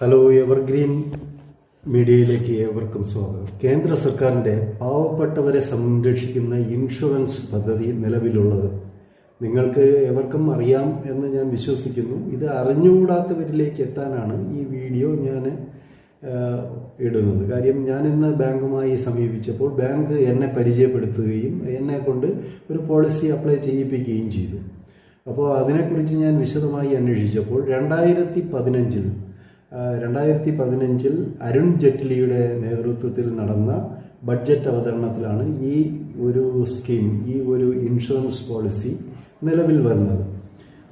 Hello evergreen മീഡിയയിലേക്ക് ഏവർക്കും സ്വാഗതം. കേന്ദ്ര സർക്കാരിന്റെ പാവപ്പെട്ടവരെ സംരക്ഷിക്കുന്ന ഇൻഷുറൻസ് പദ്ധതി നിലവിലുള്ളത് നിങ്ങൾക്ക് എവർക്കും അറിയാം എന്ന് ഞാൻ വിശ്വസിക്കുന്നു. ഇത് അറിഞ്ഞുകൂടാത്തവരിലേക്ക് എത്താനാണ് ഈ വീഡിയോ ഞാൻ ഇടുന്നത്. കാര്യം ഞാൻ ഇന്ന് ബാങ്കുമായി സമീപിച്ചപ്പോൾ ബാങ്ക് എന്നെ പരിചയപ്പെടുത്തുകയും എന്നെ കൊണ്ട് ഒരു പോളിസി അപ്ലൈ ചെയ്യിപ്പിക്കുകയും ചെയ്തു. അപ്പോൾ അതിനെക്കുറിച്ച് ഞാൻ വിശദമായി അന്വേഷിച്ചപ്പോൾ രണ്ടായിരത്തി പതിനഞ്ചിൽ രണ്ടായിരത്തി പതിനഞ്ചിൽ അരുൺ ജെറ്റ്ലിയുടെ നേതൃത്വത്തിൽ നടന്ന ബഡ്ജറ്റ് അവതരണത്തിലാണ് ഈ ഒരു സ്കീം ഈ ഒരു ഇൻഷുറൻസ് പോളിസി നിലവിൽ വരുന്നത്.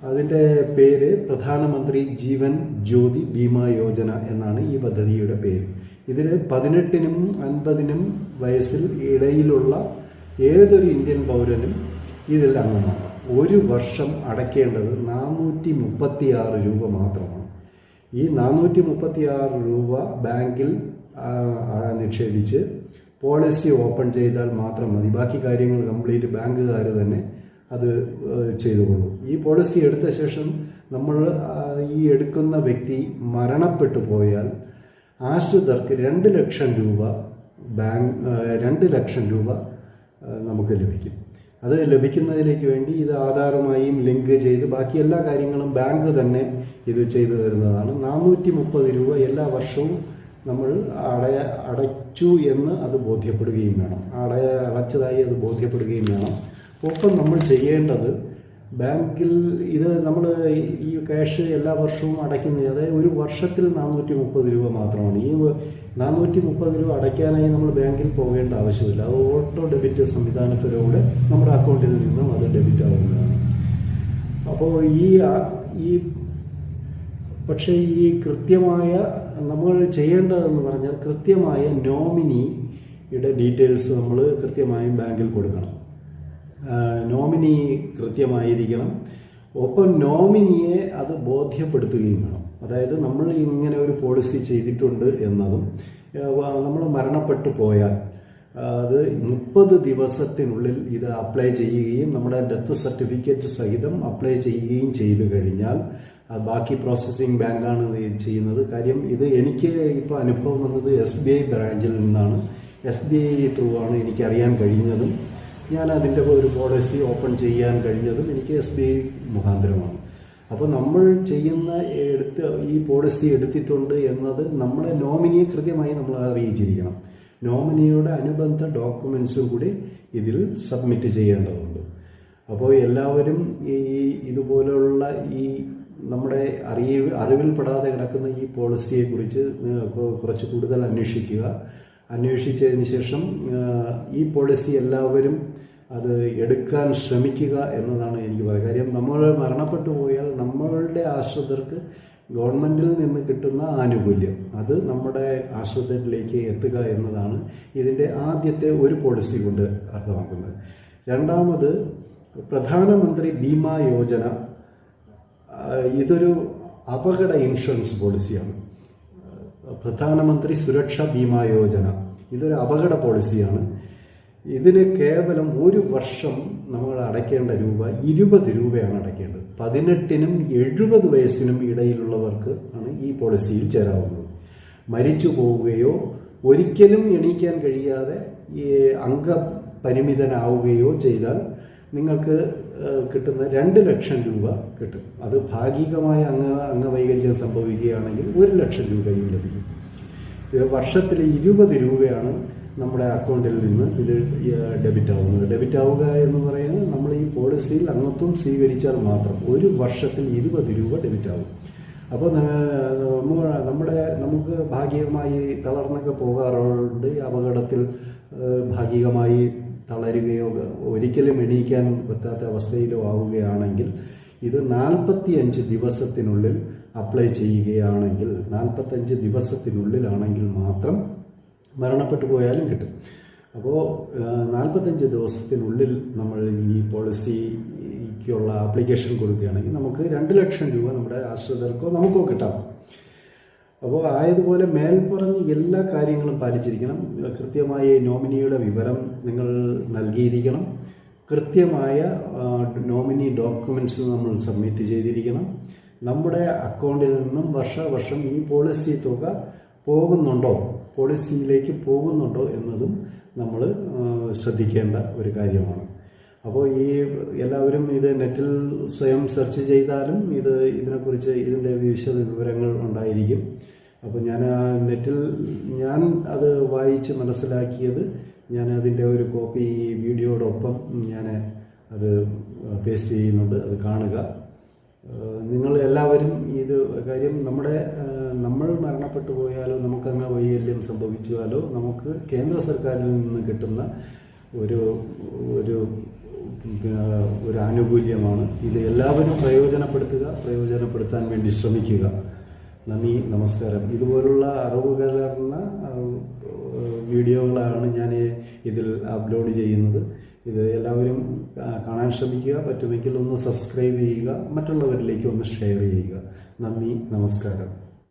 അതിന്റെ പേര് പ്രധാനമന്ത്രി ജീവൻ ജ്യോതി ബീമാ യോജന എന്നാണ് ഈ പദ്ധതിയുടെ പേര്. ഇതിൽ പതിനെട്ടിനും അൻപതിനും വയസ്സിൽ ഇടയിലുള്ള ഏതൊരു ഇന്ത്യൻ പൗരനും ഇതിൽ അംഗമാണ്. ഒരു വർഷം അടയ്ക്കേണ്ടത് നാനൂറ്റി മുപ്പത്തിയാറ് രൂപ മാത്രമാണ്. ഈ നാനൂറ്റി മുപ്പത്തി ആറ് രൂപ ബാങ്കിൽ നിക്ഷേപിച്ച് പോളിസി ഓപ്പൺ ചെയ്താൽ മാത്രം മതി. ബാക്കി കാര്യങ്ങൾ കംപ്ലീറ്റ് ബാങ്കുകാർ തന്നെ അത് ചെയ്തുകൊള്ളും. ഈ പോളിസി എടുത്ത ശേഷം നമ്മൾ ഈ എടുക്കുന്ന വ്യക്തി മരണപ്പെട്ടു പോയാൽ ആശ്രിതർക്ക് രണ്ട് ലക്ഷം രൂപ ബാങ്ക് രണ്ട് ലക്ഷം രൂപ നമുക്ക് ലഭിക്കും. അത് ലഭിക്കുന്നതിലേക്ക് വേണ്ടി ഇത് ആധാറുമായും ലിങ്ക് ചെയ്ത് ബാക്കി എല്ലാ കാര്യങ്ങളും ബാങ്ക് തന്നെ ഇത് ചെയ്തു തരുന്നതാണ്. നാനൂറ്റി മുപ്പത് രൂപ എല്ലാ വർഷവും നമ്മൾ അടയ അടച്ചു എന്ന് അത് ബോധ്യപ്പെടുകയും വേണം. അടയ അടച്ചതായി അത് ബോധ്യപ്പെടുകയും വേണം. ഒപ്പം നമ്മൾ ചെയ്യേണ്ടത് ബാങ്കിൽ ഇത് നമ്മൾ ഈ ക്യാഷ് എല്ലാ വർഷവും അടയ്ക്കുന്നത് അതായത് ഒരു വർഷത്തിൽ നാനൂറ്റി മുപ്പത് രൂപ മാത്രമാണ്. ഈ നാനൂറ്റി മുപ്പത് രൂപ അടയ്ക്കാനായി നമ്മൾ ബാങ്കിൽ പോകേണ്ട ആവശ്യമില്ല. അത് ഓട്ടോ ഡെബിറ്റ് സംവിധാനത്തിലൂടെ നമ്മുടെ അക്കൗണ്ടിൽ നിന്നും അത് ഡെബിറ്റ് ആവുന്നതാണ്. അപ്പോൾ ഈ ഈ പക്ഷേ ഈ കൃത്യമായ നമ്മൾ ചെയ്യേണ്ടതെന്ന് പറഞ്ഞാൽ കൃത്യമായ നോമിനിയുടെ ഡീറ്റെയിൽസ് നമ്മൾ കൃത്യമായും ബാങ്കിൽ കൊടുക്കണം. നോമിനി കൃത്യമായിരിക്കണം. ഒപ്പം നോമിനിയെ അത് ബോധ്യപ്പെടുത്തുകയും വേണം. അതായത് നമ്മൾ ഇങ്ങനെ ഒരു പോളിസി ചെയ്തിട്ടുണ്ട് എന്നതും നമ്മൾ മരണപ്പെട്ടു പോയാൽ അത് മുപ്പത് ദിവസത്തിനുള്ളിൽ ഇത് അപ്ലൈ ചെയ്യുകയും നമ്മുടെ ഡെത്ത് സർട്ടിഫിക്കറ്റ് സഹിതം അപ്ലൈ ചെയ്യുകയും ചെയ്തു കഴിഞ്ഞാൽ ബാക്കി പ്രോസസ്സിംഗ് ബാങ്കാണ് ചെയ്യുന്നത്. കാര്യം ഇത് എനിക്ക് ഇപ്പോൾ അനുഭവം വന്നത് എസ് ബി ഐ ബ്രാഞ്ചിൽ നിന്നാണ്. എസ് ബി ഐ ത്രൂ ആണ് എനിക്കറിയാൻ കഴിഞ്ഞതും. ഞാൻ അതിന്റെ ഒരു പോളിസി ഓപ്പൺ ചെയ്യാൻ കഴിഞ്ഞതും എനിക്ക് എസ് ബി ഐ മുഖാന്തരമാണ്. അപ്പോൾ നമ്മൾ ചെയ്യുന്ന എടുത്ത് ഈ പോളിസി എടുത്തിട്ടുണ്ട് എന്നത് നമ്മുടെ നോമിനിയെ കൃത്യമായി നമ്മൾ അറിയിച്ചിരിക്കണം. നോമിനിയുടെ അനുബന്ധ ഡോക്യുമെൻസും കൂടി ഇതിൽ സബ്മിറ്റ് ചെയ്യേണ്ടതുണ്ട്. അപ്പോൾ എല്ലാവരും ഈ ഇതുപോലുള്ള ഈ നമ്മുടെ അറിയ അറിവിൽപ്പെടാതെ കിടക്കുന്ന ഈ പോളിസിയെക്കുറിച്ച് കുറിച്ച് കുറച്ച് കൂടുതൽ അന്വേഷിക്കുക. അന്വേഷിച്ചതിന് ശേഷം ഈ പോളിസി എല്ലാവരും അത് എടുക്കാൻ ശ്രമിക്കുക എന്നതാണ് എനിക്ക് പറയുക കാര്യം. നമ്മൾ മരണപ്പെട്ടു പോയാൽ നമ്മളുടെ ആശ്രിതർക്ക് ഗവൺമെന്റിൽ നിന്ന് കിട്ടുന്ന ആനുകൂല്യം. അത് നമ്മുടെ ആശ്രിതരിലേക്ക് എത്തുക എന്നതാണ് ഇതിന്റെ ആദ്യത്തെ ഒരു പോളിസി കൊണ്ട് അർത്ഥമാക്കുന്നത്. രണ്ടാമത് പ്രധാനമന്ത്രി ബീമാ യോജന ഇതൊരു അപകട ഇൻഷുറൻസ് പോളിസിയാണ് പ്രധാനമന്ത്രി സുരക്ഷാ ബീമാ യോജന. ഇതൊരു അപകട പോളിസിയാണ്. ഇതിന് കേവലം ഒരു വർഷം നമ്മൾ അടയ്ക്കേണ്ട രൂപ ഇരുപത് രൂപയാണ് അടയ്ക്കേണ്ടത്. പതിനെട്ടിനും എഴുപത് വയസ്സിനും ഇടയിലുള്ളവർക്ക് ആണ് ഈ പോളിസിയിൽ ചേരാവുന്നത്. മരിച്ചു പോവുകയോ ഒരിക്കലും എണീക്കാൻ കഴിയാതെ ഈ അംഗപരിമിതനാവുകയോ ചെയ്താൽ നിങ്ങൾക്ക് കിട്ടുന്ന രണ്ട് ലക്ഷം രൂപ കിട്ടും. അത് ഭാഗികമായ അംഗ അംഗവൈകല്യം സംഭവിക്കുകയാണെങ്കിൽ ഒരു ലക്ഷം രൂപയും ലഭിക്കും. വർഷത്തിൽ ഇരുപത് രൂപയാണ് നമ്മുടെ അക്കൗണ്ടിൽ നിന്ന് ഇത് ഡെബിറ്റ് ആവുന്നത്. ഡെബിറ്റ് ആവുക എന്ന് പറയുന്നത് നമ്മൾ ഈ പോളിസിയിൽ അംഗത്വം സ്വീകരിച്ചാൽ മാത്രം ഒരു വർഷത്തിൽ ഇരുപത് രൂപ ഡെബിറ്റ് ആവും. അപ്പോൾ നമ്മ- നമ്മുടെ നമുക്ക് ഭാഗികമായി തളർന്നൊക്കെ പോകാറുണ്ട്. അപകടത്തിൽ ഭാഗികമായി തളരുകയോ ഒരിക്കലും എണീക്കാൻ പറ്റാത്ത അവസ്ഥയിലോ ആവുകയാണെങ്കിൽ ഇത് നാൽപ്പത്തി അഞ്ച് ദിവസത്തിനുള്ളിൽ അപ്ലൈ ചെയ്യുകയാണെങ്കിൽ നാൽപ്പത്തഞ്ച് ദിവസത്തിനുള്ളിലാണെങ്കിൽ മാത്രം മരണപ്പെട്ടു പോയാലും കിട്ടും. അപ്പോൾ നാൽപ്പത്തഞ്ച് ദിവസത്തിനുള്ളിൽ നമ്മൾ ഈ പോളിസിക്കുള്ള ആപ്ലിക്കേഷൻ കൊടുക്കുകയാണെങ്കിൽ നമുക്ക് രണ്ട് ലക്ഷം രൂപ നമ്മുടെ ആശ്രിതർക്കോ നമുക്കോ കിട്ടാം. അപ്പോൾ ആയതുപോലെ മേൽപ്പറഞ്ഞ എല്ലാ കാര്യങ്ങളും പാലിച്ചിരിക്കണം. കൃത്യമായ നോമിനിയുടെ വിവരം നിങ്ങൾ നൽകിയിരിക്കണം. കൃത്യമായ നോമിനി ഡോക്യുമെന്റ്സ് നമ്മൾ സബ്മിറ്റ് ചെയ്തിരിക്കണം. നമ്മുടെ അക്കൗണ്ടിൽ നിന്നും വർഷാവർഷം ഈ പോളിസി തുക പോകുന്നുണ്ടോ? പോളിസിയിലേക്ക് പോകുന്നുണ്ടോ എന്നതും നമ്മൾ ശ്രദ്ധിക്കേണ്ട ഒരു കാര്യമാണ്. അപ്പോൾ ഈ എല്ലാവരും ഇത് നെറ്റിൽ സ്വയം സെർച്ച് ചെയ്താലും ഇത് ഇതിനെക്കുറിച്ച് ഇതിന്റെ വിശദ വിവരങ്ങൾ ഉണ്ടായിരിക്കും. അപ്പോൾ ഞാൻ ആ നെറ്റിൽ ഞാൻ അത് വായിച്ച് മനസ്സിലാക്കിയത് ഞാൻ അതിന്റെ ഒരു കോപ്പി ഈ വീഡിയോടൊപ്പം ഞാൻ അത് പേസ്റ്റ് ചെയ്യുന്നുണ്ട് അത് കാണുക. നിങ്ങൾ എല്ലാവരും ഇത് കാര്യം നമ്മുടെ നമ്മൾ മരണപ്പെട്ടു പോയാലോ നമുക്കങ്ങ് വൈകല്യം സംഭവിച്ചാലോ നമുക്ക് കേന്ദ്ര സർക്കാരിൽ നിന്ന് കിട്ടുന്ന ഒരു ഒരു ഒരു ആനുകൂല്യമാണ്. ഇത് എല്ലാവരും പ്രയോജനപ്പെടുത്തുക പ്രയോജനപ്പെടുത്താൻ വേണ്ടി ശ്രമിക്കുക. നന്ദി നമസ്കാരം. ഇതുപോലുള്ള അറിവ് കലർന്ന വീഡിയോകളാണ് ഞാൻ ഇതിൽ അപ്ലോഡ് ചെയ്യുന്നത്. ഇത് എല്ലാവരും കാണാൻ ശ്രമിക്കുക. പറ്റുമെങ്കിൽ ഒന്ന് സബ്സ്ക്രൈബ് ചെയ്യുക. മറ്റുള്ളവരിലേക്ക് ഒന്ന് ഷെയർ ചെയ്യുക. നന്ദി നമസ്കാരം.